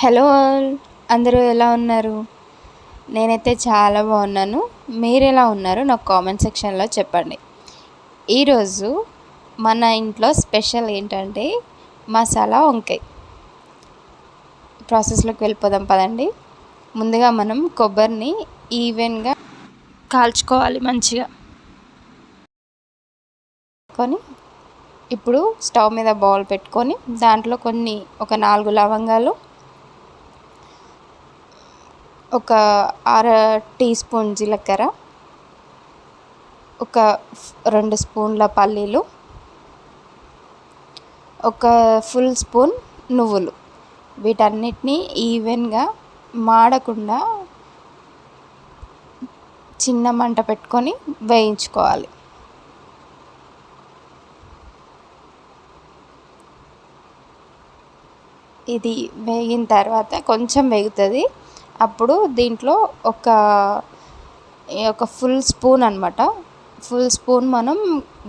Hello all అందరూ ఎలా ఉన్నారు? నేనైతే చాలా బాగున్నాను. మీరు ఎలా ఉన్నారు? నాకు కామెంట్ సెక్షన్లో చెప్పండి. ఈరోజు మన ఇంట్లో స్పెషల్ ఏంటంటే మసాలా వంకాయ. ప్రాసెస్లోకి వెళ్ళిపోదాం పదండి. ముందుగా మనం కొబ్బరిని ఈవెన్గా కాల్చుకోవాలి మంచిగా. కొని ఇప్పుడు స్టవ్ మీద బౌల్ పెట్టుకొని దాంట్లో కొన్ని ఒక నాలుగు లవంగాలు ఒక అర టీ స్పూన్ జీలకర్ర ఒక రెండు స్పూన్ల పల్లీలు ఒక ఫుల్ స్పూన్ నువ్వులు. వీటన్నిటిని ఈవెన్గా మాడకుండా చిన్న మంట పెట్టుకొని వేయించుకోవాలి. ఇది వేగిన తర్వాత కొంచెం వేగుతుంది. అప్పుడు దీంట్లో ఒక ఒక ఫుల్ స్పూన్ అనమాట ఫుల్ స్పూన్ మనం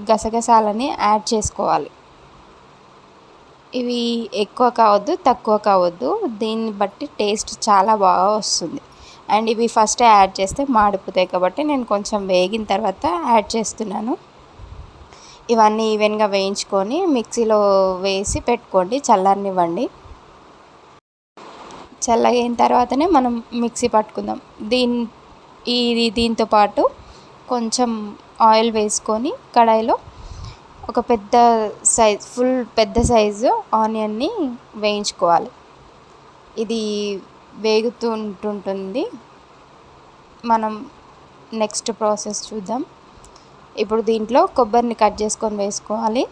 గసగసాలని యాడ్ చేసుకోవాలి. ఇవి ఎక్కువ కావద్దు తక్కువ కావద్దు. దీన్ని బట్టి టేస్ట్ చాలా బాగా వస్తుంది. అండ్ ఇవి ఫస్ట్ యాడ్ చేస్తే మాడిపోతాయి కాబట్టి నేను కొంచెం వేగిన తర్వాత యాడ్ చేస్తున్నాను. ఇవన్నీ ఈవెన్గా వేయించుకొని మిక్సీలో వేసి పెట్టుకోండి చల్లారనివ్వండి. చల్లగైన తర్వాతనే మనం మిక్సీ పట్టుకుందాం. దీని ఇది దీంతో పాటు కొంచెం ఆయిల్ వేసుకొని కడాయిలో ఒక పెద్ద సైజ్ ఫుల్ పెద్ద సైజు ఆనియన్ని వేయించుకోవాలి. ఇది వేగుతూ ఉంటుంటుంది. మనం నెక్స్ట్ ప్రాసెస్ చూద్దాం. ఇప్పుడు దీంట్లో కొబ్బరిని కట్ చేసుకొని వేసుకోవాలి.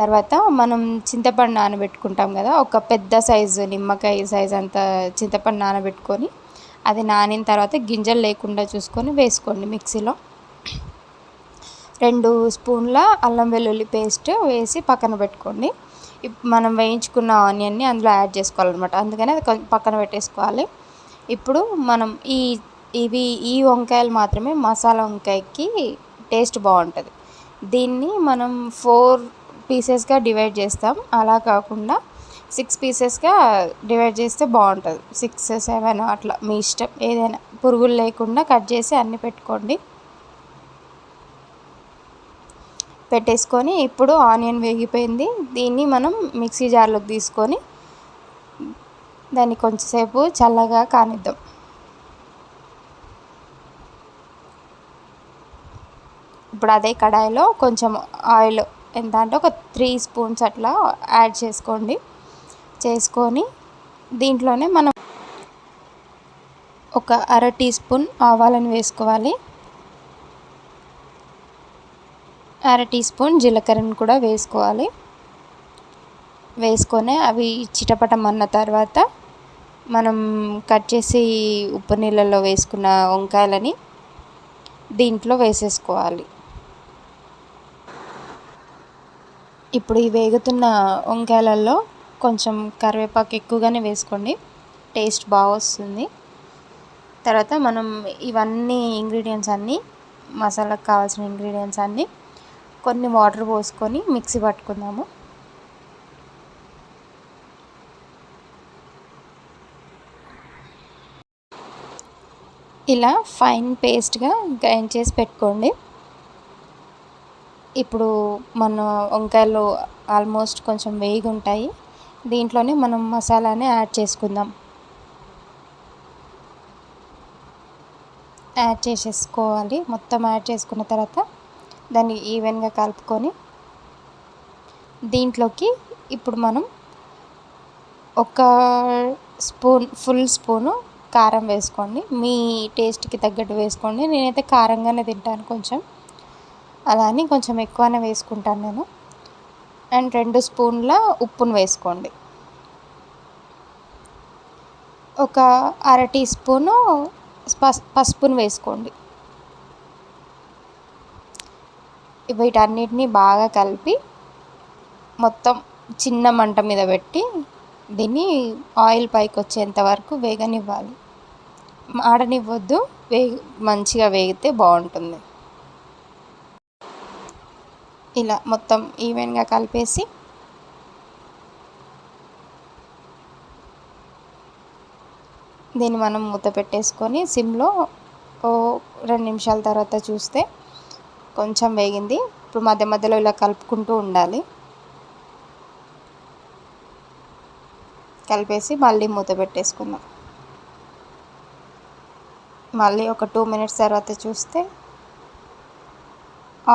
తర్వాత మనం చింతపండు నానబెట్టుకుంటాం కదా ఒక పెద్ద సైజు నిమ్మకాయ సైజ్ అంత చింతపండు నానబెట్టుకొని అది నానిన తర్వాత గింజలు లేకుండా చూసుకొని వేసుకోండి మిక్సీలో. రెండు స్పూన్ల అల్లం వెల్లుల్లి పేస్ట్ వేసి పక్కన పెట్టుకోండి. మనం వేయించుకున్న ఆనియన్ని అందులో యాడ్ చేసుకోవాలన్నమాట. అందుకని అది పక్కన పెట్టేసుకోవాలి. ఇప్పుడు మనం ఈ ఇవి ఈ వంకాయలు మాత్రమే మసాలా వంకాయకి టేస్ట్ బాగుంటుంది. దీన్ని మనం ఫోర్ పీసెస్గా డివైడ్ చేస్తాం. అలా కాకుండా సిక్స్ పీసెస్గా డివైడ్ చేస్తే బాగుంటుంది. సిక్స్ సెవెన్ అట్లా మీ ఇష్టం. ఏదైనా పురుగులు లేకుండా కట్ చేసి అన్ని పెట్టుకోండి. పెట్టేసుకొని ఇప్పుడు ఆనియన్ వేగిపోయింది. దీన్ని మనం మిక్సీ జార్లోకి తీసుకొని దాన్ని కొంచెంసేపు చల్లగా కానిద్దాం. ఇప్పుడు అదే కడాయిలో కొంచెం ఆయిల్ ఎంత అంటే ఒక త్రీ స్పూన్స్ అట్లా యాడ్ చేసుకోండి. చేసుకొని దీంట్లోనే మనం ఒక అర టీ స్పూన్ ఆవాలను వేసుకోవాలి. అర టీ స్పూన్ జీలకర్రను కూడా వేసుకోవాలి. వేసుకొని అవి చిటపటమన్న తర్వాత మనం కట్ చేసి ఉప్పు నీళ్ళల్లో వేసుకున్న వంకాయలని దీంట్లో వేసేసుకోవాలి. ఇప్పుడు ఈ వేగుతున్న వంకాయలలో కొంచెం కరివేపాకు ఎక్కువగానే వేసుకోండి. టేస్ట్ బాగా వస్తుంది. తర్వాత మనం ఇవన్నీ ఇంగ్రీడియంట్స్ అన్నీ మసాలాకు కావాల్సిన ఇంగ్రీడియంట్స్ అన్నీ కొన్ని వాటర్ పోసుకొని మిక్సీ పట్టుకుందాము. ఇలా ఫైన్ పేస్ట్గా గ్రైండ్ చేసి పెట్టుకోండి. ఇప్పుడు మన వంకాయలు ఆల్మోస్ట్ కొంచెం వేగి ఉంటాయి దీంట్లోనే మనం మసాలాని యాడ్ చేసుకుందాం. యాడ్ చేసేసుకోవాలి. మొత్తం యాడ్ చేసుకున్న తర్వాత దాన్ని ఈవెన్గా కలుపుకొని దీంట్లోకి ఇప్పుడు మనం ఒక స్పూన్ ఫుల్ స్పూను కారం వేసుకోండి. మీ టేస్ట్కి తగ్గట్టు వేసుకోండి. నేనైతే కారంగానే తింటాను కొంచెం. అలా అని కొంచెం ఎక్కువనే వేసుకుంటాను నేను. అండ్ రెండు స్పూన్ల ఉప్పును వేసుకోండి. ఒక అర టీ స్పూను పసుపును వేసుకోండి. వీటన్నిటిని బాగా కలిపి మొత్తం చిన్న మంట మీద పెట్టి దీన్ని ఆయిల్ పైకి వచ్చేంత వరకు వేగనివ్వాలి. ఆడనివ్వద్దు వేగి మంచిగా వేగితే బాగుంటుంది. ఇలా మొత్తం ఈవెన్గా కలిపేసి దీన్ని మనం మూత పెట్టేసుకొని సిమ్లో ఓ రెండు నిమిషాల తర్వాత చూస్తే కొంచెం వేగింది. ఇప్పుడు మధ్య మధ్యలో ఇలా కలుపుకుంటూ ఉండాలి. కలిపేసి మళ్ళీ మూత పెట్టేసుకుందాం. మళ్ళీ ఒక టూ మినిట్స్ తర్వాత చూస్తే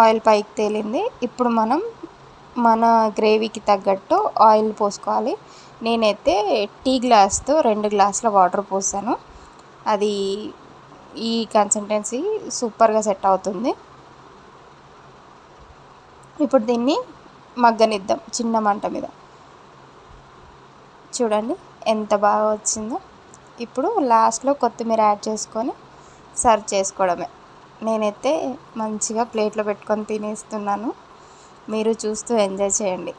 ఆయిల్ పైకి తేలింది. ఇప్పుడు మనం మన గ్రేవీకి తగ్గట్టు ఆయిల్ పోసుకోవాలి. నేనైతే టీ గ్లాస్తో రెండు గ్లాసుల వాటర్ పోసాను. అది ఈ కన్సిస్టెన్సీ సూపర్గా సెట్ అవుతుంది. ఇప్పుడు దీన్ని మగ్గనిద్దాం చిన్న మంట మీద. చూడండి ఎంత బాగా వచ్చిందో. ఇప్పుడు లాస్ట్లో కొత్తిమీర యాడ్ చేసుకొని సర్వ్ చేసుకోవడమే. నేనైతే మంచిగా ప్లేట్లో పెట్టుకొని తినేస్తున్నాను. మీరు చూస్తూ ఎంజాయ్ చేయండి.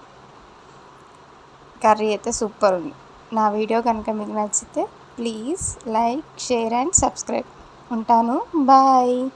కర్రీ అయితే సూపర్ ఉంది. నా వీడియో కనుక మీకు నచ్చితే please like share and subscribe. ఉంటాను. బాయ్.